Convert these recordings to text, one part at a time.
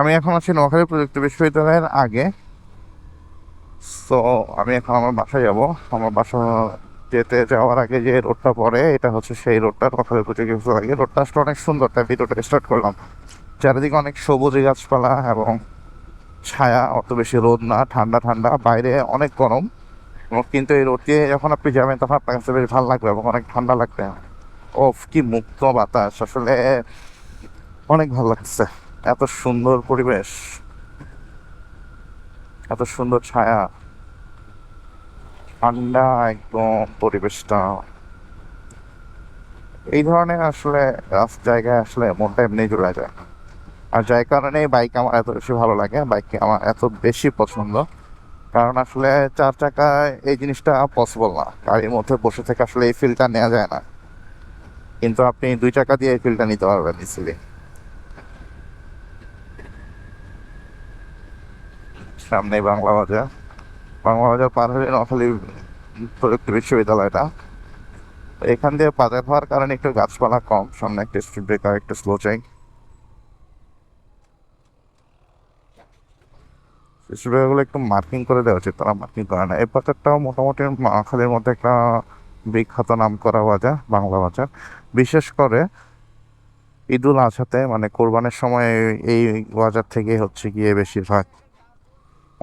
আমি এখন আছি নোয়াখালী প্রযুক্তি বিশ্ববিদ্যালয়ের আগে। সো আমি এখন আমার বাসায় যাব। আমার বাসা যেতে যাওয়ার আগে যে রোডটা পড়ে, এটা হচ্ছে সেই রোডটা, নোয়াখালী প্রযুক্তি বিশ্ববিদ্যালয় রোডটা আসলে অনেক সুন্দর, তাই ভিডিওটা স্টার্ট করলাম। চারিদিকে অনেক সবুজ গাছপালা এবং ছায়া, অত বেশি রোদ না, ঠান্ডা ঠান্ডা, বাইরে অনেক গরম। কিন্তু এই রোদ দিয়ে যখন আপনি যাবেন, তখন আপনার কাছে বেশ ভালো লাগবে এবং অনেক ঠান্ডা লাগবে। ওফ, কি মুক্ত বাতাস, আসলে অনেক ভালো লাগছে। এত সুন্দর পরিবেশ, এত সুন্দর ছায়া, ঠান্ডা একদম পরিবেশটা। এই ধরনের আসলে জায়গায় আসলে মনটা এমনি জুড়ে যায়। আর যার কারণে বাইক আমার এত বেশি ভালো লাগে বাইক আমার এত বেশি পছন্দ। কারণ আসলে চার চাকায় এই জিনিসটা পসিবল না। গাড়ির মধ্যে বসে থেকে আসলে এই ফিলটা নেওয়া যায় না। কিন্তু আপনি দুই চাকা দিয়ে এই ফিলটা নিতে পারবেন ইজিলি সামনে বাংলা বাজার। বাংলা বাজার পার হলে নোয়াখালী প্রযুক্তি বিশ্ববিদ্যালয়টা। এখান দিয়ে বাজার হওয়ার কারণে একটু গাছপালা কম, সামনে একটা স্ট্রিট ব্রেকার একটু স্লো চাই স্ট্রিট একটু মার্কিং করে দেওয়া উচিত, তারা মার্কিং করে না। এই বাজারটাও মোটামুটি নোয়াখালীর মধ্যে একটা বিখ্যাত নাম করা বাজার, বাংলা বাজার। বিশেষ করে ঈদুল আজহাতে মানে কোরবানের সময় এই বাজার থেকে হচ্ছে গিয়ে বেশিরভাগ।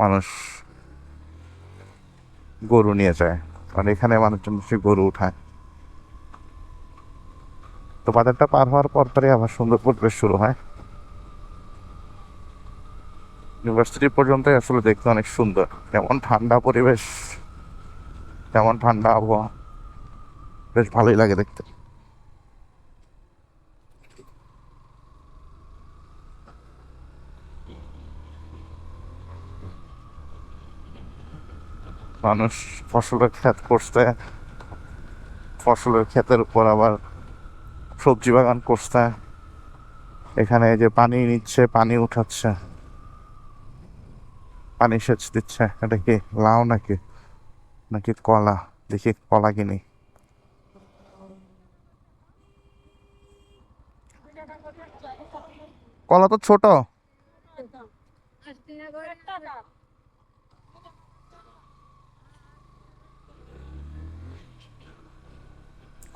মানুষ গরু নিয়ে যায়। কারণ এখানে মানুষজন বেশি গরু উঠায়। তো বাজারটা পার হওয়ার পর পরই আবার সুন্দর পরিবেশ শুরু হয়। ইউনিভার্সিটি পর্যন্ত আসলে দেখতে অনেক সুন্দর। যেমন ঠান্ডা পরিবেশ তেমন ঠান্ডা আবহাওয়া, বেশ ভালোই লাগে দেখতে। মানুষ ফসলের ক্ষেত করছে, ফসলের ক্ষেতের উপর আবার সবজি বাগান করছে। এখানে যে পানি নিচ্ছে, পানি উঠাচ্ছে। পানি সেচ দিচ্ছে। এটা কি লাউ নাকি? নাকি কলা? দেখি কলা কিনি কলা তো ছোট।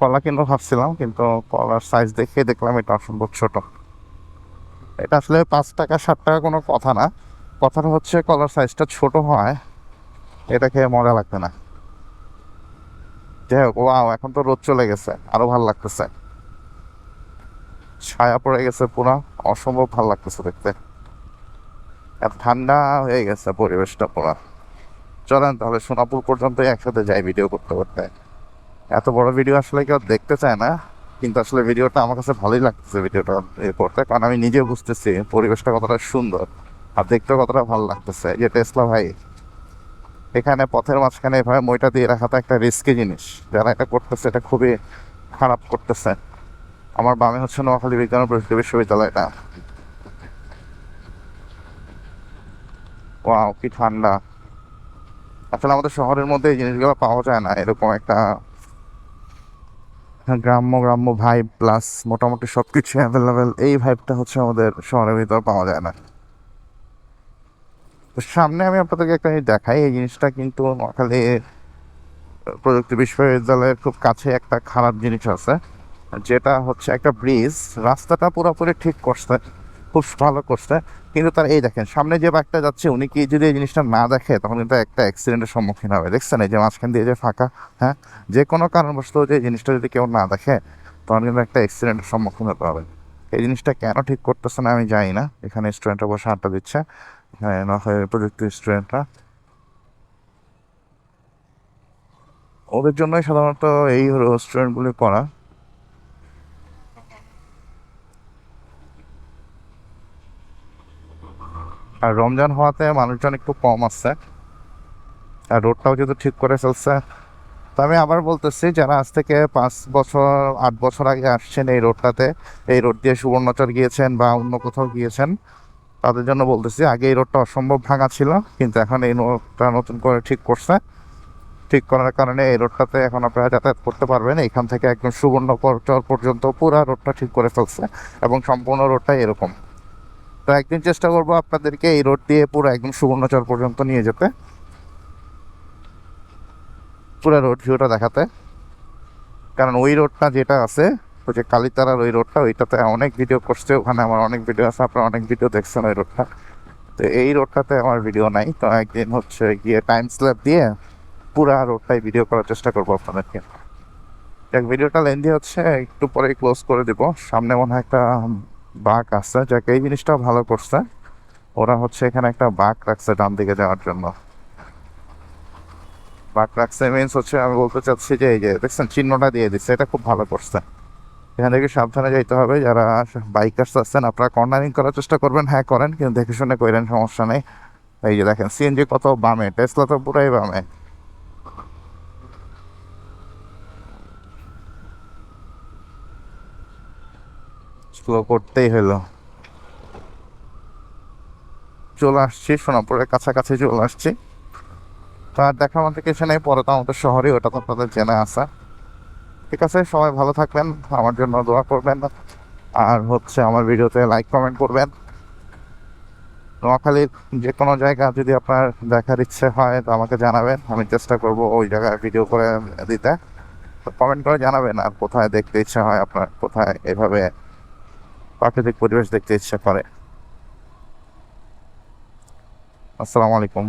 কলা কিনবো ভাবছিলাম, কিন্তু কলার সাইজ দেখে দেখলাম এটা অসম্ভব ছোট। এটা আসলে পাঁচ টাকা, সাত টাকা কোনো কথা না। কথাটা হচ্ছে কলার সাইজটা ছোট হয়, এটা খেয়ে মজা লাগবে না। যাই হোক ওয়াও এখন তো রোদ চলে গেছে, আরও ভালো লাগতেছে। ছায়া পড়ে গেছে পুরা, অসম্ভব ভালো লাগতেছে দেখতে। এত ঠান্ডা হয়ে গেছে পরিবেশটা পুরা। চলেন তাহলে সোনাপুর পর্যন্ত একসাথে যাই ভিডিও করতে করতে। এত বড় ভিডিও আসলে কেউ দেখতে চায় না, কিন্তু আসলে ভিডিওটা আমার কাছে ভালোই লাগতেছে ভিডিওটা এ করতে, কারণ আমি নিজে বুঝতেছি পরিবেশটা কতটা সুন্দর আর দেখতে কতটা ভালো লাগতেছে। যে টেসলা ভাই, এখানে পথের মাঝখানে এভাবে মইটা দিয়ে রাখাটা একটা রিস্কি জিনিস। যারা এটা করতেছে, এটা খুবই খারাপ করতেছে। আমার বামে হচ্ছে নোয়াখালী বিজ্ঞান প্রযুক্তি বিশ্ববিদ্যালয়টা। ওয়াও, কি ঠান্ডা। আসলে আমাদের শহরের মধ্যে এই জিনিসগুলো পাওয়া যায় না, এরকম একটা গ্রাম্য গ্রাম্য ভাইব প্লাস মোটামুটি সব কিছু অ্যাভেলেবেল এই ভাইবটা হচ্ছে আমাদের শহরের ভিতর পাওয়া যায় না। তো সামনে আমি আপনাদেরকে একটা দেখাই, এই জিনিসটা কিন্তু নোয়াখালী প্রযুক্তি বিশ্ববিদ্যালয়ের খুব কাছে একটা খারাপ জিনিস আছে, যেটা হচ্ছে একটা ব্রিজ রাস্তাটা পুরোপুরি ঠিক করছে। খুব ভালো করছে। কিন্তু তার, এই দেখেন, সামনে যে বাইকটা যাচ্ছে, উনি কি যদি এই জিনিসটা না দেখে, তখন কিন্তু একটা অ্যাক্সিডেন্টের সম্মুখীন হবে। দেখছেন এই যে মাঝখান দিয়ে যে ফাঁকা হ্যাঁ? যে কোনো কারণবশত যে জিনিসটা যদি কেউ না দেখে, তখন কিন্তু একটা অ্যাক্সিডেন্টের সম্মুখীন হতে হবে। এই জিনিসটা কেন ঠিক করতেছে না, আমি জানি না। এখানে স্টুডেন্টরা বসে আড্ডা দিচ্ছে। এখানে প্রযুক্তি স্টুডেন্টরা ওদের জন্যই সাধারণত এই হলো রেস্টুরেন্টগুলি করা। আর রমজান হওয়াতে মানুষজন একটু কম আসছে আর রোডটাও যেহেতু ঠিক করে ফেলছে। তো আমি আবার বলতেছি, যারা আজ থেকে পাঁচ বছর, আট বছর আগে আসছেন এই রোডটাতে, এই রোড দিয়ে সুবর্ণচর গিয়েছেন বা অন্য কোথাও গিয়েছেন, তাদের জন্য বলতেছি, আগে এই রোডটা অসম্ভব ভাঙা ছিল, কিন্তু এখন এই রোডটা নতুন করে ঠিক করছে। ঠিক করার কারণে এই রোডটাতে এখন আপনারা যাতায়াত করতে পারবেন। এখান থেকে একদম সুবর্ণচর পর্যন্ত পুরো রোডটা ঠিক করে ফেলছে এবং সম্পূর্ণ রোডটাই এরকম। তো একদিন চেষ্টা করব আপনাদেরকে এই রোড দিয়ে পুরো একদম সুবর্ণচর পর্যন্ত নিয়ে যেতে। পুরো রোড ভিউটা দেখাতে। কারণ ওই রোডটা যেটা আছে, ওই যে কালীতারার ওই রোডটা ওইটাতে অনেক ভিডিও করছে। ওখানে আমার অনেক ভিডিও আছে, আপনারা অনেক ভিডিও দেখছেন ওই রোডটা তো এই রোডটাতে আমার ভিডিও নাই। তো একদিন হচ্ছে গিয়ে টাইম স্ল্যাপ দিয়ে পুরা রোডটাই ভিডিও করার চেষ্টা করব আপনাদেরকে। দেখ ভিডিওটা লেন্দি হচ্ছে, একটু পরে ক্লোজ করে দিব। সামনে মনে হয় একটা বাঘ আসছে যাকে, এই জিনিসটাও ভালো করছে। ওরা হচ্ছে এখানে একটা বাঘ রাখছে ডান দিকে যাওয়ার জন্য। বাঘ রাখছে মিনস হচ্ছে আমি বলতে চাচ্ছি যে এই যে দেখছেন, চিহ্নটা দিয়ে দিচ্ছে। এটা খুব ভালো করছে। এখান থেকে সাবধানে যাইতে হবে। যারা বাইকার্স আছেন, আপনারা কর্নারিং করার চেষ্টা করবেন। হ্যাঁ করেন, কিন্তু দেখে শুনে করেন সমস্যা নেই। এই যে দেখেন সিএনজি কত বামে? টেসলা তো পুরাই বামে। স্লো করতেই হলো চলে আসছি, সোনাপুরের কাছাকাছি চলে আসছি। তো আর দেখা আমাদের কিছু নেই, পরে তো আমাদের শহরে ওটা তো আপনাদের জেনে আসা। ঠিক আছে, সবাই ভালো থাকবেন, আমার জন্য দোয়া করবেন, আর হচ্ছে আমার ভিডিওতে লাইক কমেন্ট করবেন। নোয়াখালীর যে কোনো জায়গা যদি আপনার দেখার ইচ্ছে হয়, তো আমাকে জানাবেন, আমি চেষ্টা করব ওই জায়গায় ভিডিও করে দিতে। কমেন্ট করে জানাবেন, আর কোথায় দেখতে ইচ্ছে হয় আপনার, কোথায় এভাবে প্রাকৃতিক পরিবেশ দেখতে ইচ্ছে করে আসসালামু আলাইকুম